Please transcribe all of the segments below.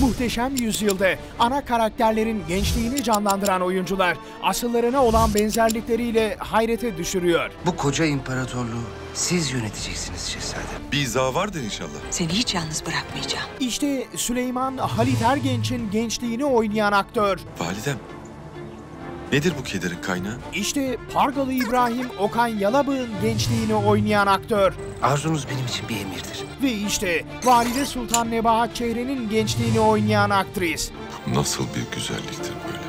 Muhteşem Yüzyılda ana karakterlerin gençliğini canlandıran oyuncular asıllarına olan benzerlikleriyle hayrete düşürüyor. Bu koca imparatorluğu siz yöneteceksiniz şehzadem. Bir izah vardır inşallah. Seni hiç yalnız bırakmayacağım. İşte Süleyman Halit Ergenç'in gençliğini oynayan aktör. Validem. Nedir bu kederin kaynağı? İşte Pargalı İbrahim Okan Yalabık'ın gençliğini oynayan aktör. Arzunuz benim için bir emirdir. Ve işte Valide Sultan Nebahat Çehre'nin gençliğini oynayan aktris. Nasıl bir güzelliktir böyle?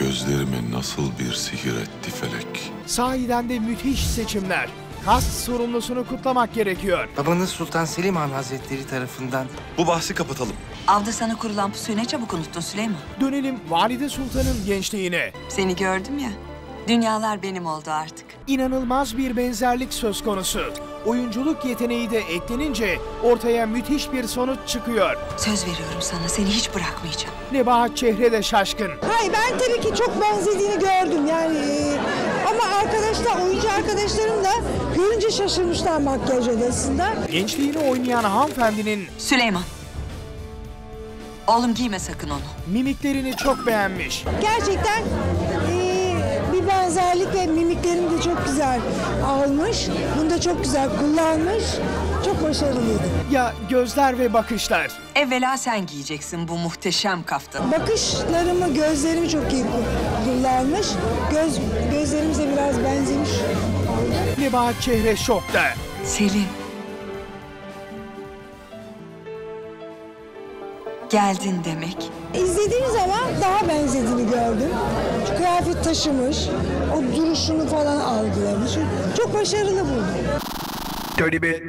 Gözlerime nasıl bir sihir etti felek? Sahiden de müthiş seçimler. Kast sorumlusunu kutlamak gerekiyor. Babanız Sultan Selim Han Hazretleri tarafından Bu bahsi kapatalım. Avda sana kurulan pusuyu ne çabuk unuttun Süleyman. Dönelim Valide Sultan'ın gençliğine. Seni gördüm ya. Dünyalar benim oldu artık. İnanılmaz bir benzerlik söz konusu. Oyunculuk yeteneği de eklenince ortaya müthiş bir sonuç çıkıyor. Söz veriyorum sana seni hiç bırakmayacağım. Nebahat Çehre de şaşkın. Hayır ben tabii ki çok benzediğini gördüm yani arkadaşlarım da görünce şaşırmışlar makyaj odasında. Gençliğini oynayan hanımefendinin Süleyman. Oğlum giyme sakın onu. mimiklerini çok beğenmiş. Gerçekten e, ve mimiklerini de çok güzel almış. Bunu da çok güzel kullanmış. Çok başarılıydı. Ya gözler ve bakışlar. Evvela sen giyeceksin bu muhteşem kaftanı. Bakışlarımı, gözlerimi çok iyi ku- kullanmış. Göz, gözlerimize biraz benzemiş. Nebahat Çehre şokta. Selin. Geldin demek. İzlediğim zaman daha benzediğini gördüm. Kıyafet taşımış, o duruşunu falan algılamış. Çok başarılı buldum. Dirty bit.